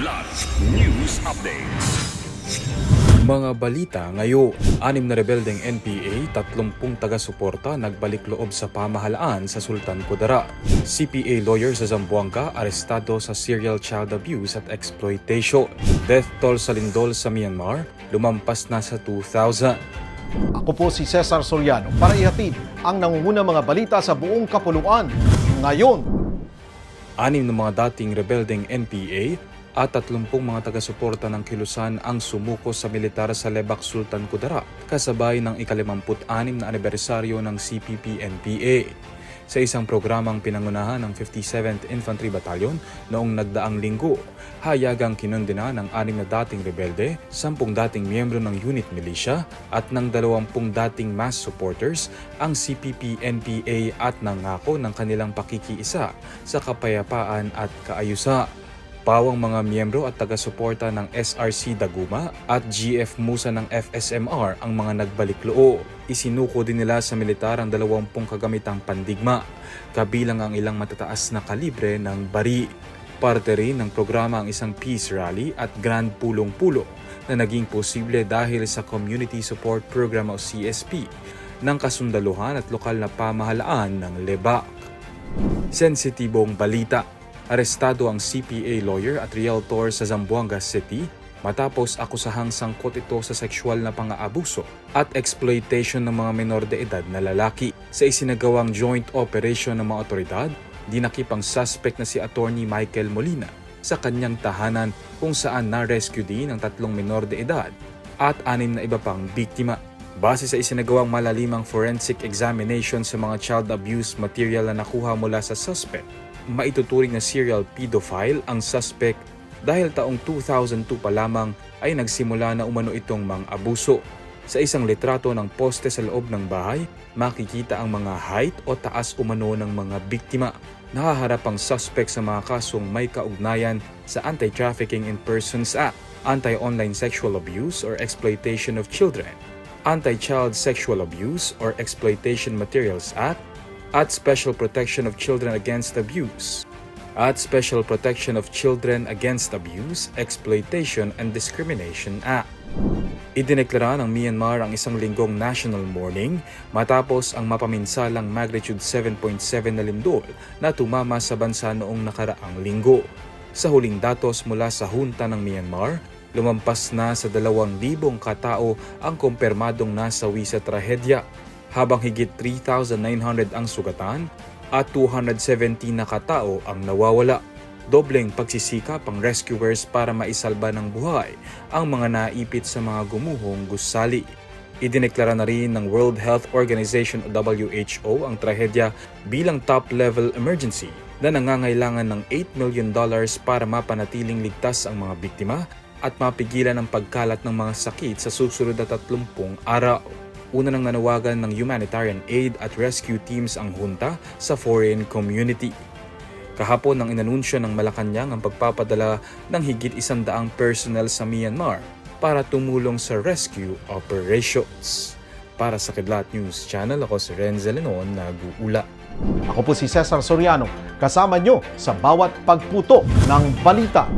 Kidlat News Updates. Mga balita ngayon, anim na rebeldeng NPA, 30 taga-suporta nagbalik loob sa pamahalaan sa Sultan Kudarat. CPA lawyer sa Zamboanga arestado sa serial child abuse at exploitation. Death toll sa lindol sa Myanmar, lumampas na sa 2,000. Ako po si Cesar Soriano para ihatid ang nangungunang mga balita sa buong kapuluan. Ngayon, Anim na mga dating rebeldeng NPA at 30 mga taga-suporta ng kilusan ang sumuko sa militar sa Lebak Sultan Kudarat kasabay ng ikalimamput-anim na anibersaryo ng CPP-NPA. Sa isang programang pinangunahan ng 57th Infantry Battalion noong nagdaang linggo, hayagang kinundina ng anim na dating rebelde, 10 dating miyembro ng unit militia at ng 20 dating mass supporters ang CPP-NPA at nangako ng kanilang pakikiisa sa kapayapaan at kaayusan. Pawang mga miyembro at taga-suporta ng SRC Daguma at GF Musa ng FSMR ang mga nagbalik loob. Isinuko din nila sa militar ang dalawampung kagamitang pandigma, kabilang ang ilang matataas na kalibre ng bari. Parte rin ng programa ang isang peace rally at grand pulong-pulo na naging posible dahil sa Community Support Program o CSP ng kasundaluhan at lokal na pamahalaan ng Lebak. Sensitibong balita. Arestado ang CPA lawyer at realtor sa Zamboanga City matapos akusahang sangkot ito sa sexual na pang-aabuso at exploitation ng mga menor de edad na lalaki. Sa isinagawang joint operation ng mga otoridad, dinakip ang suspect na si Attorney Michael Molina sa kanyang tahanan kung saan na-rescue din ang tatlong menor de edad at anim na iba pang biktima. Base sa isinagawang malalimang forensic examination sa mga child abuse material na nakuha mula sa suspect, maituturing na serial pedophile ang suspect dahil taong 2002 pa lamang ay nagsimula na umano itong mang abuso. Sa isang litrato ng poste sa loob ng bahay, makikita ang mga height o taas umano ng mga biktima. Nakaharap ang suspect sa mga kasong may kaugnayan sa Anti-Trafficking in Persons Act, Anti-Online Sexual Abuse or Exploitation of Children, Anti-Child Sexual Abuse or Exploitation Materials Act, at Special Protection of Children Against Abuse, at Special Protection of Children Against Abuse, Exploitation and Discrimination Act. Idineklara ng Myanmar ang isang linggong national mourning matapos ang mapaminsalang magnitude 7.7 na lindol na tumama sa bansa noong nakaraang linggo. Sa huling datos mula sa hunta ng Myanmar, lumampas na sa 2,000 katao ang kumpirmadong nasawi sa trahedya, habang higit 3,900 ang sugatan at 270 na katao ang nawawala. Dobleng pagsisikap ang rescuers para maisalba ng buhay ang mga naipit sa mga gumuhong gusali. Idineklara na rin ng World Health Organization o WHO ang trahedya bilang top-level emergency na nangangailangan ng 8 million dollars para mapanatiling ligtas ang mga biktima at mapigilan ang pagkalat ng mga sakit sa susunod na 30 araw. Una nang nanawagan ng humanitarian aid at rescue teams ang junta sa foreign community. Kahapon nang inanunsyo ng Malacanang ang pagpapadala ng higit isandaang personnel sa Myanmar para tumulong sa rescue operations. Para sa Kidlat News Channel, ako si Renzel Lenon, nag-uula. ako po si Cesar Soriano, kasama nyo sa bawat pagputo ng balita.